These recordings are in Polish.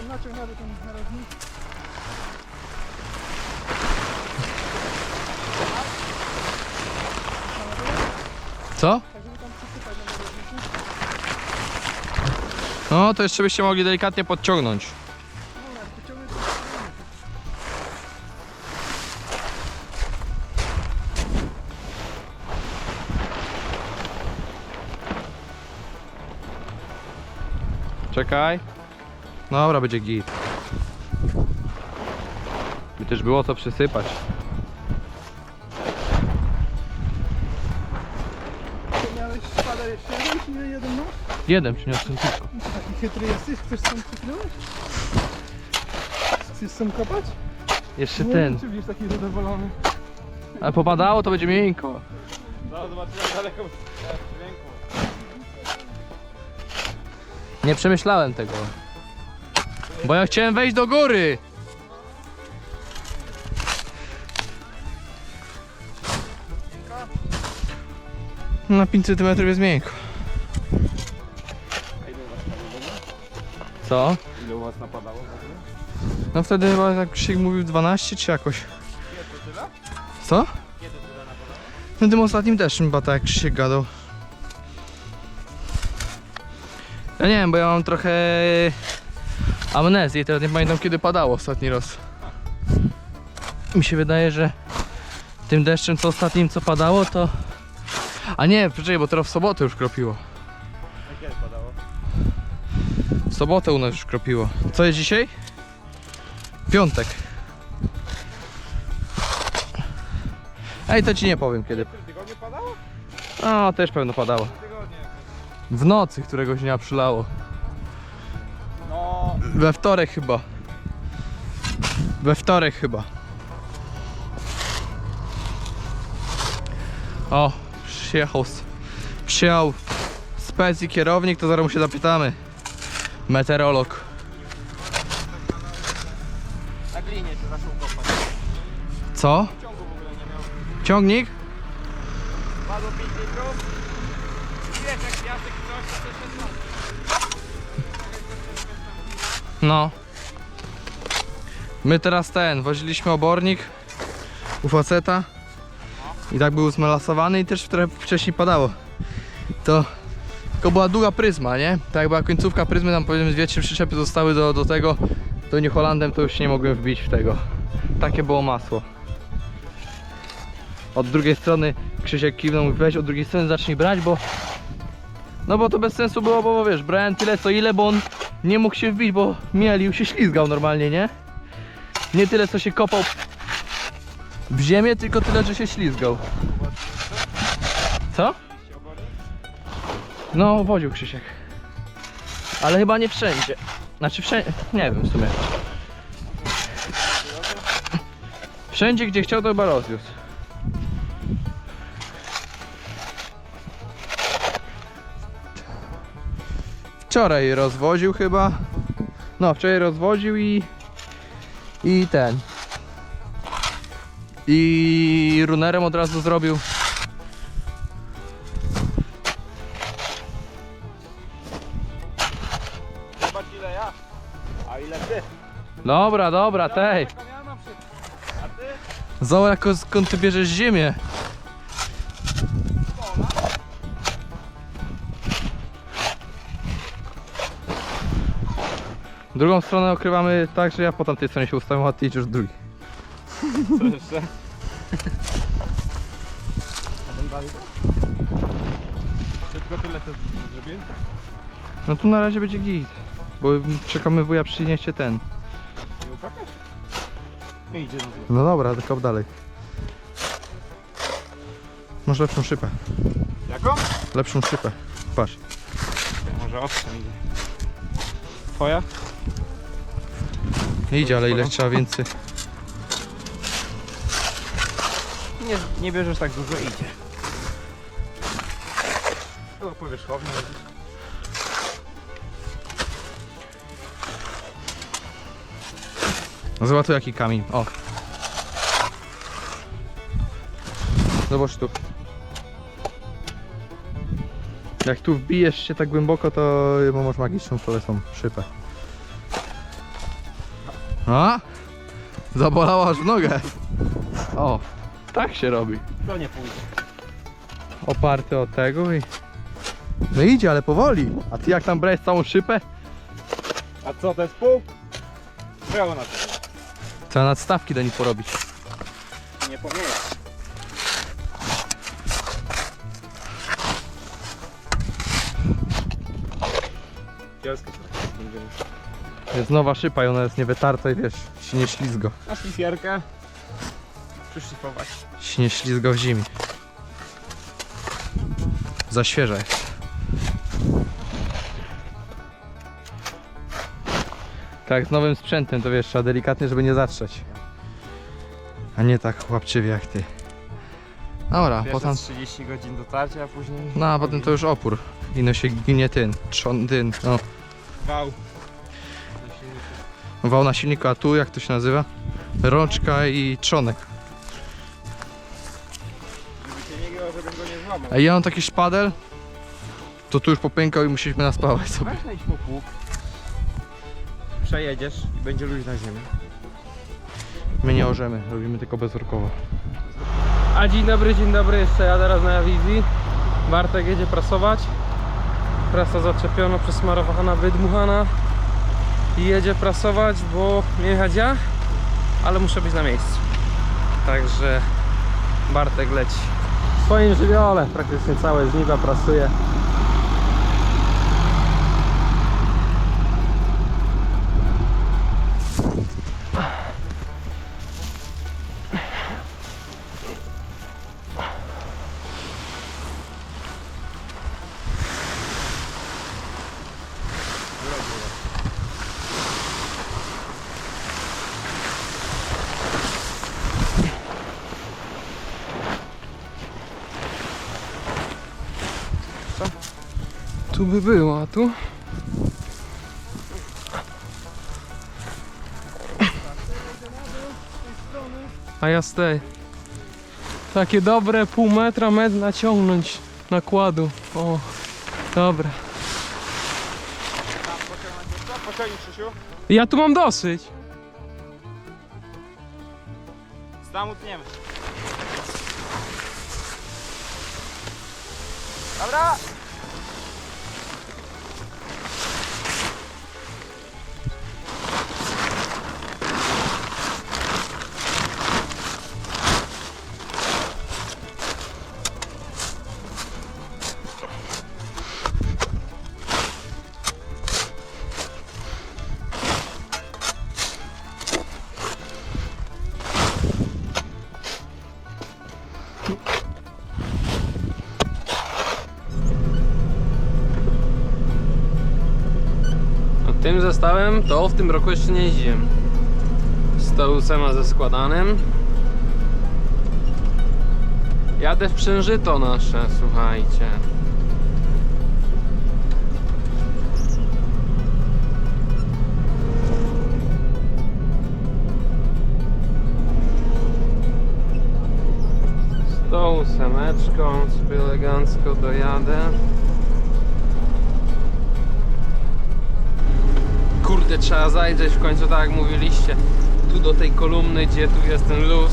tam naciągnęły ten narożnik. Co? Tak, żeby tam przysypać na narożniku. No, to jeszcze byście mogli delikatnie podciągnąć. Jak wyciągnę to Czekaj. Dobra, będzie git. By też było co przysypać. To miałeś spada jeszcze jeden, czy nie jeden nóż? Jeden przyniosłem tylko. Taki chytry jesteś, chcesz sam przykrywać? Chcesz sam kopać? Jeszcze Nie ten. Czy wiesz taki zadowolony? Ale popadało to będzie miękko. No, zobaczymy jak daleko dźwięku. Nie przemyślałem tego. Bo ja chciałem wejść do góry. Na 5 cm jest miękko. A ile u was napadało? Co? Ile u was napadało? No wtedy chyba jak Krzysiek mówił 12 czy jakoś. Co? Napadało? No tym ostatnim deszczem chyba tak jak Krzysiek gadał. Ja nie wiem, bo ja mam trochę amnezję teraz nie pamiętam kiedy padało ostatni raz. Mi się wydaje, że tym deszczem co ostatnim co padało to... A nie, poczekaj, bo teraz w sobotę już kropiło. Kiedy padało? W sobotę u nas już kropiło. Co jest dzisiaj? Piątek. Ej, to ci nie powiem kiedy. W tygodniu padało? A, też pewno padało. W nocy któregoś dnia przylało. We wtorek chyba. We wtorek chyba. O, przyjechał, przyjechał spec i kierownik, to zaraz mu się zapytamy. Meteorolog. na glinie się zaczął kopać. Co? Ciągu w ogóle nie miał. Ciągnik? No. My teraz ten, woziliśmy obornik u faceta i tak był zmelasowany i też trochę wcześniej padało. To tylko była długa pryzma, nie? Tak była końcówka pryzmy, tam powiedzmy dwie, trzy przyczepy zostały do, do tego, do New Hollandem, to już nie mogłem wbić w tego. Takie było masło. Od drugiej strony Krzysiek kiwnął, weź od drugiej strony zacznij brać, bo no bo to bez sensu było, bo wiesz, brałem tyle co ile, bo on nie mógł się wbić, bo mielił się ślizgał normalnie, nie? Nie tyle co się kopał w ziemię, tylko tyle, że się ślizgał. Co? No, woził Krzysiek. Ale chyba nie wszędzie. Znaczy wszędzie, nie wiem w sumie. Wszędzie gdzie chciał to chyba rozwiózł. Wczoraj rozwoził chyba. No, wczoraj rozwoził i. I ten. I runerem od razu zrobił. Zobacz ile ja. A ile ty? Dobra, dobra, tej. A ty? Zobacz, skąd ty bierzesz ziemię. Drugą stronę okrywamy tak, że ja po tamtej stronie się ustawiam, a ty idziesz drugi. Co jeszcze? A ten? Czy tylko tyle to zrobiłem? No tu na razie będzie git. Bo czekamy wuja przynieście ten. Nie upakasz? Nie idzie na. No dobra, tylko dalej. Może lepszą szypę. Jaką? Lepszą szypę. Patrz. Może ostrzem idzie. Twoja? Idzie, ale ile trzeba więcej. Nie, nie bierzesz tak dużo idzie. Było powierzchownie. No Zobacz tu jaki kamień. O. Zobacz tu. Jak tu wbijesz się tak głęboko, to masz magiczną polecą szypę. A? Zabolało aż w nogę. O, tak się robi. To nie pójdzie. Oparty od tego i... No idzie, ale powoli. A ty jak tam brałeś całą szypę? A co, to jest pół? Brawo na to. Trzeba nadstawki do nich porobić. Nie pomieję. Jest nowa szypa i ona jest niewytarta i wiesz, się nie ślizgo. Na szlifierkę. Przyszlifować. Się nie ślizgo w zimie. Za świeża jest. Tak, z nowym sprzętem to wiesz, trzeba delikatnie, żeby nie zatrzeć. A nie tak łapczywie jak ty. Dobra, Pierwsze potem... 30 godzin dotarcia, a później... No, a potem to już opór. Ino się ginie tyn, trzon, dyn, no. Wał. Wał na silniku, a tu jak to się nazywa? Rączka i trzonek. Żeby się nie grał, żebym go nie złamał. A ja mam taki szpadel, to tu już popękał i musieliśmy naspawać sobie. Weź na po pług. Przejedziesz i będzie luźna ziemia. My nie orzemy, robimy tylko bezorkowo. A dzień dobry, dzień dobry, jeszcze ja teraz na wizji. Bartek jedzie prasować. Prasa zaczepiona, przesmarowana, wydmuchana. I jedzie prasować, bo jechać ja, ale muszę być na miejscu. Także Bartek leci. W swoim żywiole praktycznie całe żniwa prasuje. Tu by było, a tu? A ja z tej. Takie dobre pół metra, metr naciągnąć nakładu. O, dobra. Ja tu mam dosyć. Z tam utniemy. Dobra! Zestawem to w tym roku jeszcze nie jeździłem. Z Teusem ze składanym. Jadę w przężyto nasze, słuchajcie. Z tą ósemeczką sobie elegancko dojadę. Trzeba zajrzeć w końcu, tak jak mówiliście, tu do tej kolumny, gdzie tu jest ten luz.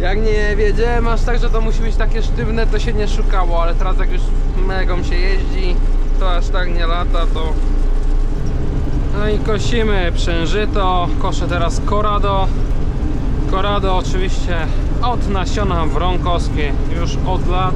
Jak nie wiedziałem aż tak, że to musi być takie sztywne, to się nie szukało, ale teraz jak już megą się jeździ, to aż tak nie lata, to... No i kosimy przężyto, koszę teraz korado. Korado oczywiście od nasiona wronkowskie już od lat.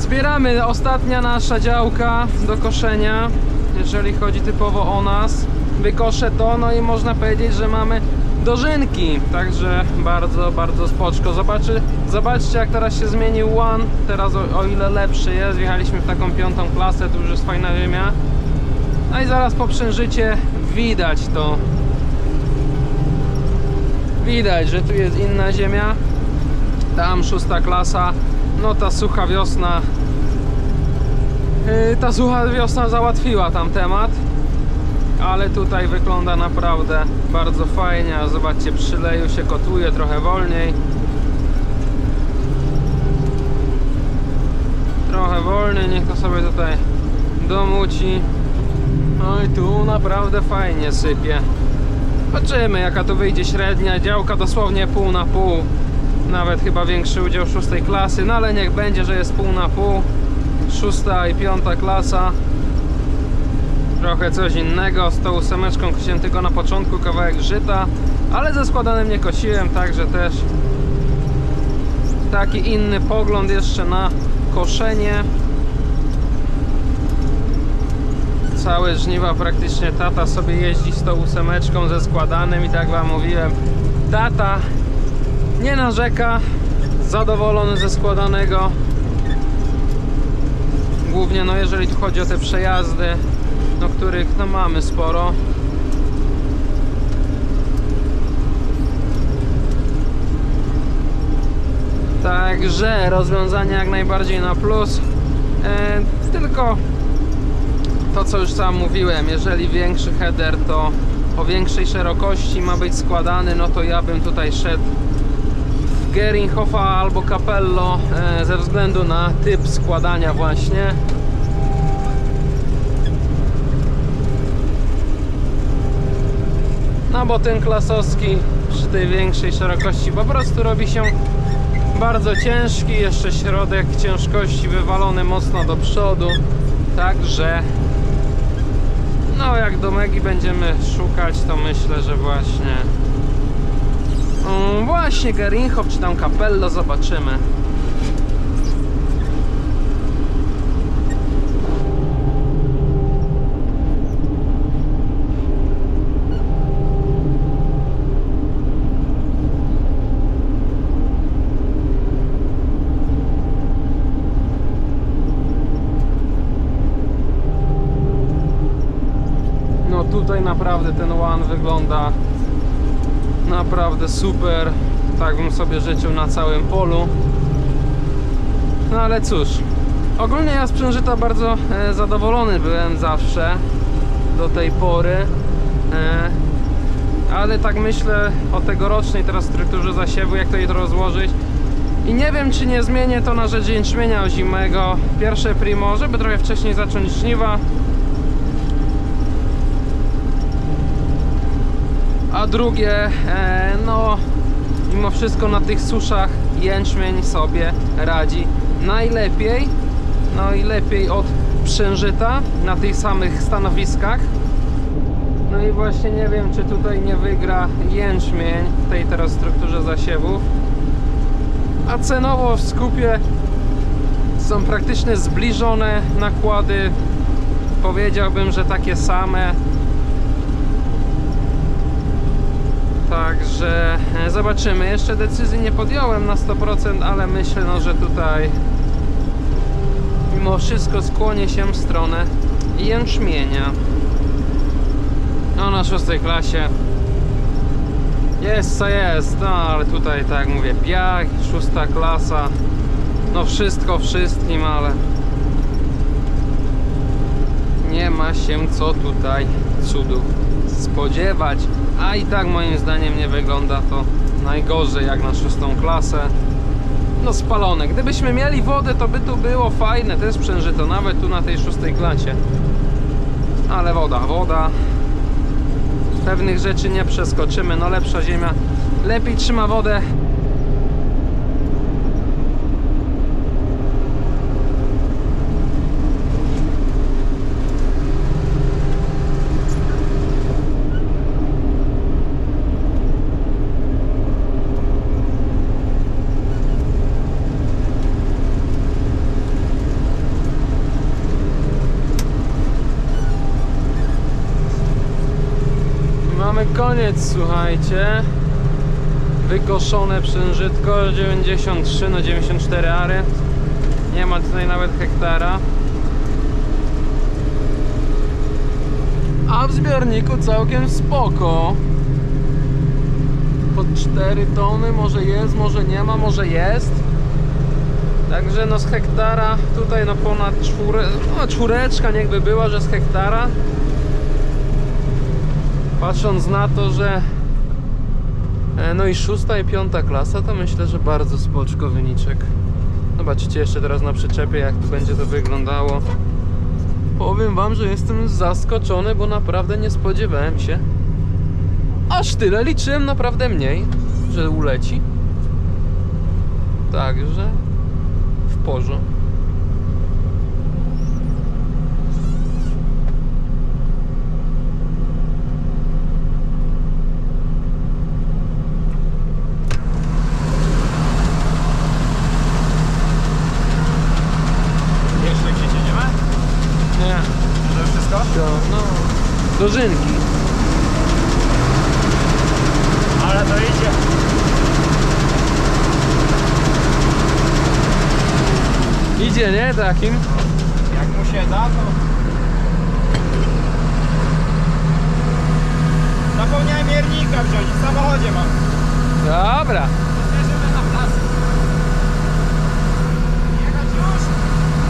Zbieramy ostatnia nasza działka do koszenia, jeżeli chodzi typowo o nas. Wykoszę to, no i można powiedzieć, że mamy dożynki, także bardzo, bardzo spoczko. Zobaczy, zobaczcie jak teraz się zmienił One, teraz o, o ile lepszy jest, wjechaliśmy w taką piątą klasę, tu już jest fajna ziemia. No i zaraz po przężycie widać to. Widać, że tu jest inna ziemia. Tam szósta klasa. No ta sucha wiosna. yy, Ta sucha wiosna załatwiła tam temat. Ale tutaj wygląda naprawdę bardzo fajnie. A Zobaczcie, przy leju się kotuje trochę wolniej. Trochę wolniej, niech to sobie tutaj domuci. No i tu naprawdę fajnie sypie. Zobaczymy jaka to wyjdzie średnia. Działka dosłownie pół na pół. Nawet chyba większy udział szóstej klasy. No ale niech będzie, że jest pół na pół. Szósta i piąta klasa. Trochę coś innego. Z tą ósemeczką kosiłem tylko na początku kawałek żyta. Ale ze składanym nie kosiłem, także też taki inny pogląd jeszcze na koszenie. Całe żniwa praktycznie tata sobie jeździ z tą ósemeczką ze składanym i tak wam mówiłem, tata nie narzeka, zadowolony ze składanego. Głównie no jeżeli tu chodzi o te przejazdy, no których no mamy sporo. Także rozwiązanie jak najbardziej na plus. E, tylko to co już sam mówiłem, jeżeli większy header to o większej szerokości ma być składany, no to ja bym tutaj szedł w Geringhofa albo Capello e, ze względu na typ składania właśnie. No bo ten klasowski przy tej większej szerokości po prostu robi się bardzo ciężki, jeszcze środek ciężkości wywalony mocno do przodu, także no jak do Megi będziemy szukać, to myślę, że właśnie mm, właśnie Geringhof czy tam Capello zobaczymy. No tutaj naprawdę ten One wygląda naprawdę super. Tak bym sobie życzył na całym polu. No ale cóż, ogólnie ja z bardzo e, zadowolony byłem zawsze do tej pory. E, ale tak myślę o tegorocznej teraz strukturze zasiewu, jak to je to rozłożyć. I nie wiem, czy nie zmienię to na rzecz jęczmienia ozimego. Pierwsze primo, żeby trochę wcześniej zacząć żniwa. A drugie, e, no mimo wszystko na tych suszach jęczmień sobie radzi najlepiej. No i lepiej od przężyta na tych samych stanowiskach. No i właśnie nie wiem, czy tutaj nie wygra jęczmień w tej teraz strukturze zasiewów. A cenowo w skupie są praktycznie zbliżone nakłady. Powiedziałbym, że takie same. Także e, zobaczymy. Jeszcze decyzji nie podjąłem na 100%, ale myślę, no, że tutaj mimo wszystko skłonię się w stronę jęczmienia. No na szóstej klasie jest co jest, no ale tutaj tak jak mówię, piach, szósta klasa, no wszystko wszystkim, ale nie ma się co tutaj cudów spodziewać, a i tak moim zdaniem nie wygląda to najgorzej jak na szóstą klasę. No spalone. Gdybyśmy mieli wodę, to by tu było fajne, też przężyto, nawet tu na tej szóstej klasie. Ale woda, woda. Pewnych rzeczy nie przeskoczymy, no lepsza ziemia lepiej trzyma wodę. Mamy koniec, słuchajcie. Wykoszone przężytko 93 na 94 ary. Nie ma tutaj nawet hektara. A w zbiorniku całkiem spoko. Pod 4 tony, może jest, może nie ma, może jest. Także no z hektara tutaj no ponad czwóre, no czwóreczka niechby była, że z hektara. Patrząc na to, że e, no i szósta i piąta klasa, to myślę, że bardzo spoczko wyniczek. Zobaczycie jeszcze teraz na przyczepie, jak tu będzie to wyglądało. Powiem wam, że jestem zaskoczony, bo naprawdę nie spodziewałem się. Aż tyle liczyłem naprawdę mniej, że uleci. Także w porządku. Jeszcze gdzieś nie ma? Nie. To już wszystko? To, no, dożynki. Ale to idzie. Idzie, nie? Takim? Jak mu się da, to... Zapomniałem miernika wziąć, w samochodzie mam. Dobra. Bierzemy na plac. Jechać już?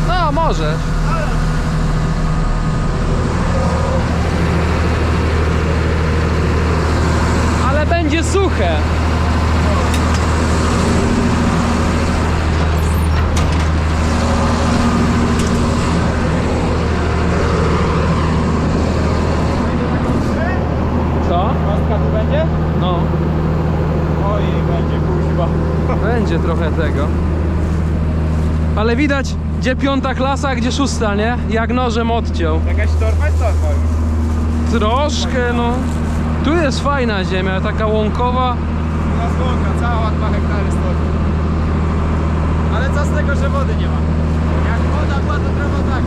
No, może. Ale będzie suche. Co? Kostka tu będzie? No, Oj, będzie kuźba. będzie trochę tego. Ale widać, gdzie piąta klasa, a gdzie szósta, nie? Jak nożem odciął. Jakaś torba jest torba już. Troszkę, no. Tu jest fajna ziemia, taka łąkowa. Nas łąka, cała 2 hektary stoi. Ale co z tego, że wody nie ma? Jak woda była, to trawa tak.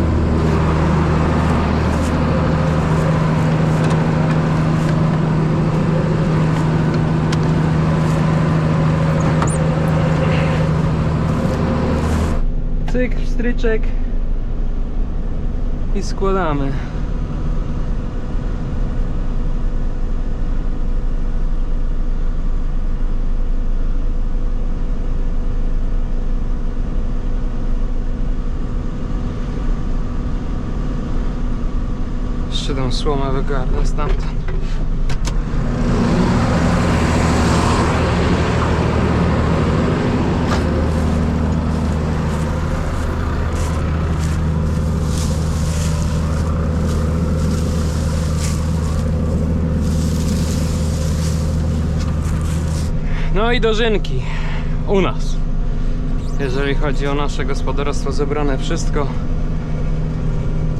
Cyk, stryczek i składamy. Słomę wygarnę stamtąd. No i dożynki u nas. Jeżeli chodzi o nasze gospodarstwo, zebrane wszystko.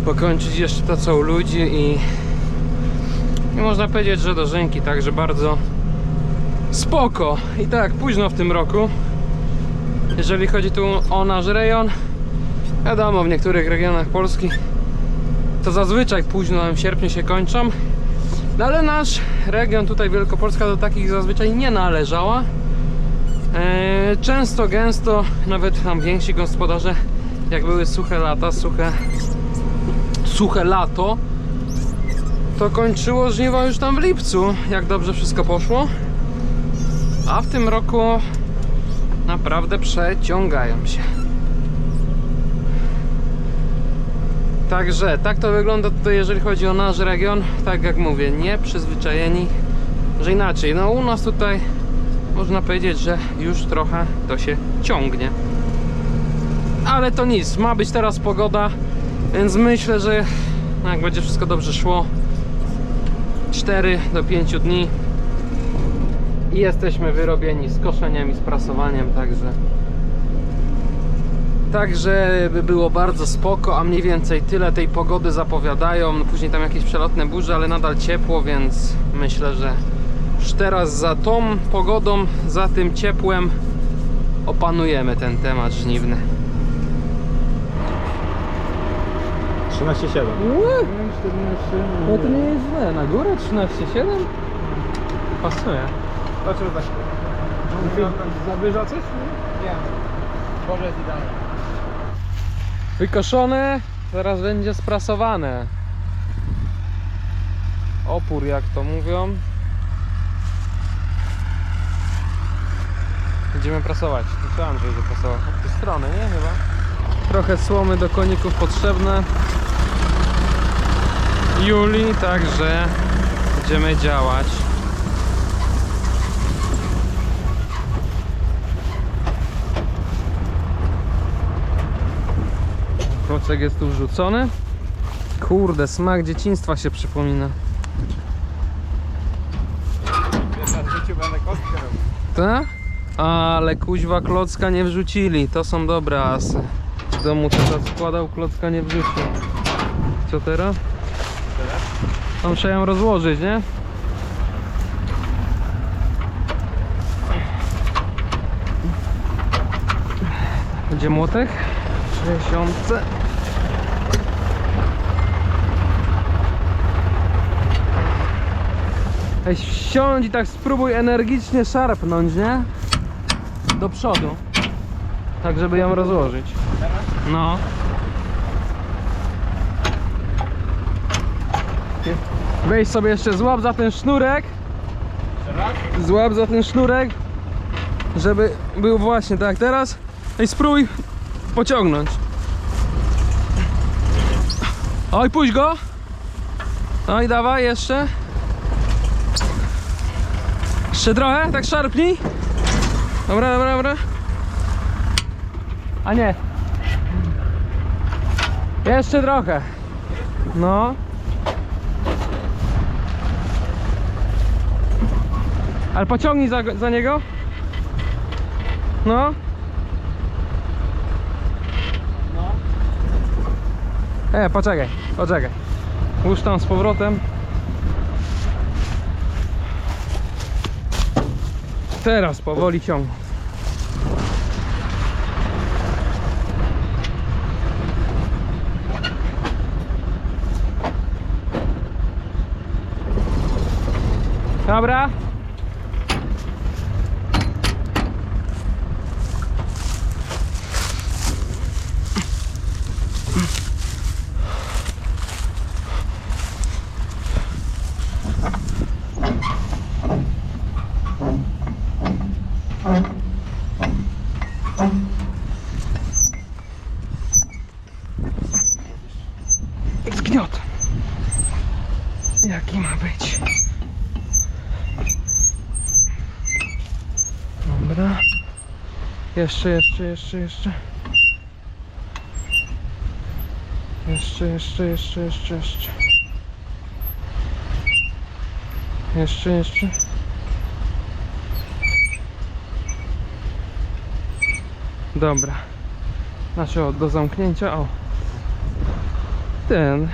Pokończyć jeszcze to co u ludzi i, i można powiedzieć, że dożynki także bardzo spoko. I tak, późno w tym roku. Jeżeli chodzi tu o nasz rejon, wiadomo, w niektórych regionach Polski to zazwyczaj późno w sierpniu się kończą. No ale nasz region tutaj Wielkopolska do takich zazwyczaj nie należała. Eee, często, gęsto, nawet tam więksi gospodarze, jak były suche lata, suche, suche lato, to kończyło żniwa już tam w lipcu, jak dobrze wszystko poszło. A w tym roku naprawdę przeciągają się. Także tak to wygląda tutaj, jeżeli chodzi o nasz region. Tak jak mówię, nie przyzwyczajeni, że inaczej. No u nas tutaj można powiedzieć, że już trochę to się ciągnie. Ale to nic, ma być teraz pogoda, więc myślę, że jak będzie wszystko dobrze szło, 4 do 5 dni i jesteśmy wyrobieni z koszeniem i z prasowaniem, także Także by było bardzo spoko, a mniej więcej tyle tej pogody zapowiadają. No Później tam jakieś przelotne burze, ale nadal ciepło, więc myślę, że już teraz za tą pogodą, za tym ciepłem opanujemy ten temat żniwny. 13,7. No to nie jest źle, na górę 13,7? Pasuje. Czy za Zawyża coś? Nie. Boże jest idealnie. Wykoszone, zaraz będzie sprasowane. Opór, jak to mówią. Będziemy prasować. Myślałem, że będzie prasował. Od tej strony, nie? Chyba. Trochę słomy do koników potrzebne. Juli, także będziemy działać. Klocek jest tu wrzucony. Kurde, smak dzieciństwa się przypomina. Tak? Ale kuźwa klocka nie wrzucili. To są dobre asy. Domu tata składał, klocka nie wrzucił. Co teraz? Tam muszę ją rozłożyć, nie? Gdzie młotek? 60. Ej, siądź i tak spróbuj energicznie szarpnąć, nie? Do przodu. Tak, żeby ją rozłożyć. No. Weź sobie jeszcze, złap za ten sznurek. Złap za ten sznurek, żeby był właśnie tak teraz. Ej, spróbuj pociągnąć. Oj, puść go. No i dawaj jeszcze. Jeszcze trochę, tak szarpnij. Dobra, dobra, dobra. A nie. Jeszcze trochę. No. Ale pociągnij za, za niego. No. E, poczekaj, poczekaj. Łóż tam z powrotem. Teraz powoli ciągnę. Dobra. Zgniot. Jaki ma być? Dobra. Jeszcze, jeszcze, jeszcze, jeszcze. Jeszcze, jeszcze, jeszcze, jeszcze, jeszcze. Jeszcze, jeszcze. Dobra. Znaczy o, do zamknięcia, o. Ten.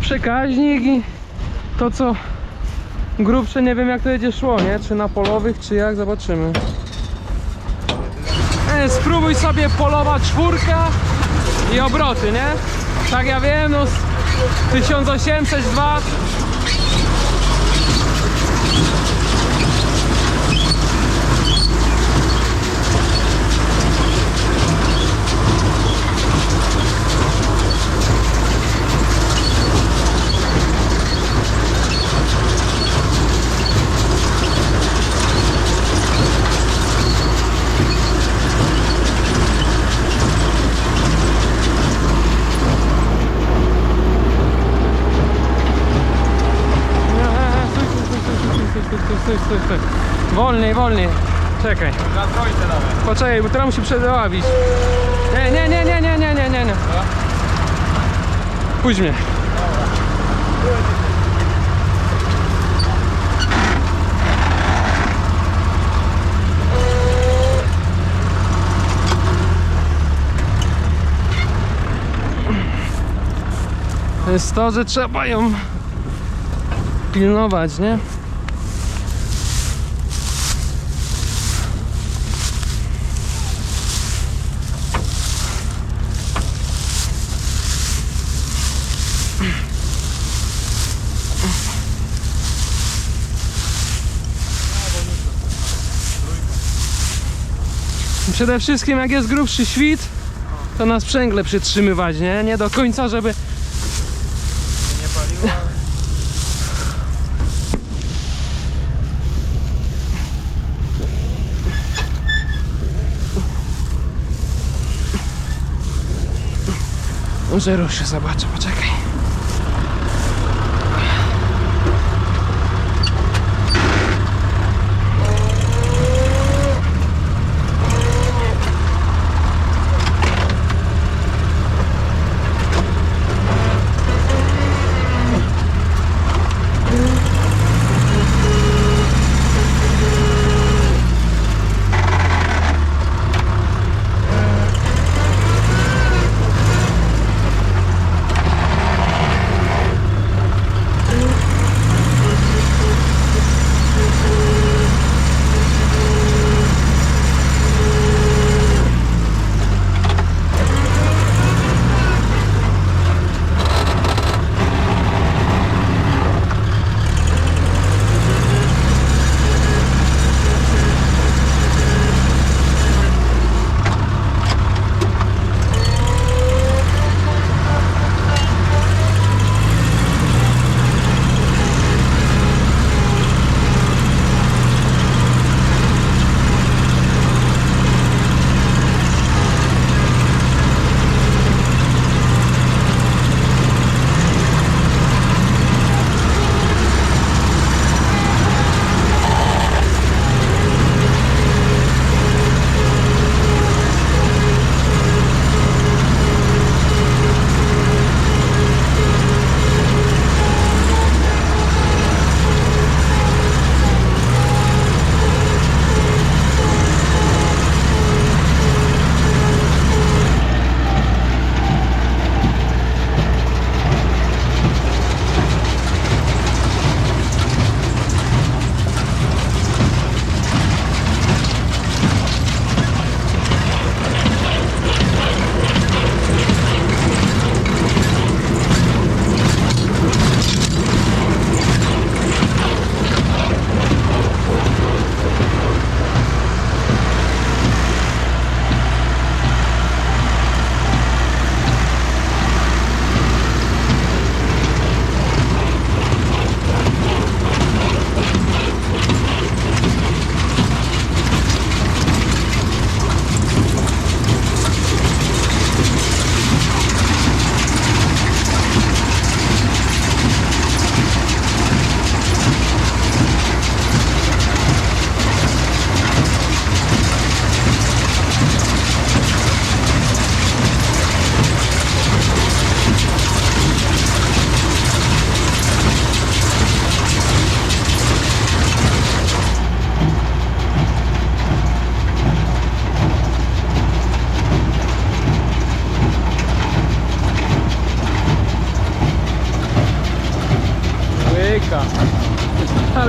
Przekaźnik i to co grubsze, nie wiem jak to będzie szło, nie? Czy na polowych, czy jak, zobaczymy. E, spróbuj sobie polowa czwórka i obroty, nie? Tak ja wiem, no 1800, Wolniej, wolniej. Czekaj. Na trójce dawaj. Poczekaj, bo teraz musi przedławić. Nie, nie, nie, nie, nie, nie, nie, nie. nie. Pójdź mnie. Jest to, że trzeba ją pilnować, nie? Przede wszystkim jak jest grubszy świt, to na sprzęgle przytrzymywać, nie? Nie do końca, żeby Nie paliło. Może zobaczę, poczekaj.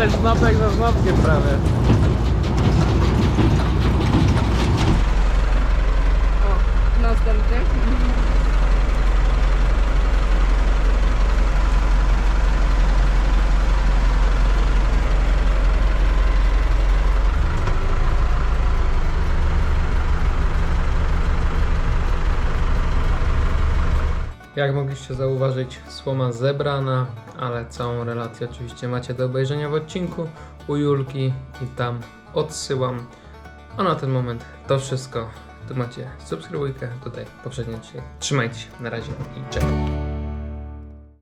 Ale znopek za znopkiem prawie. O, następny. Jak mogliście zauważyć, słoma zebrana, ale całą relację oczywiście macie do obejrzenia w odcinku u Julki i tam odsyłam. A na ten moment to wszystko. Tu macie subskrybujkę, tutaj poprzednie dzisiaj. Trzymajcie się, na razie i cześć.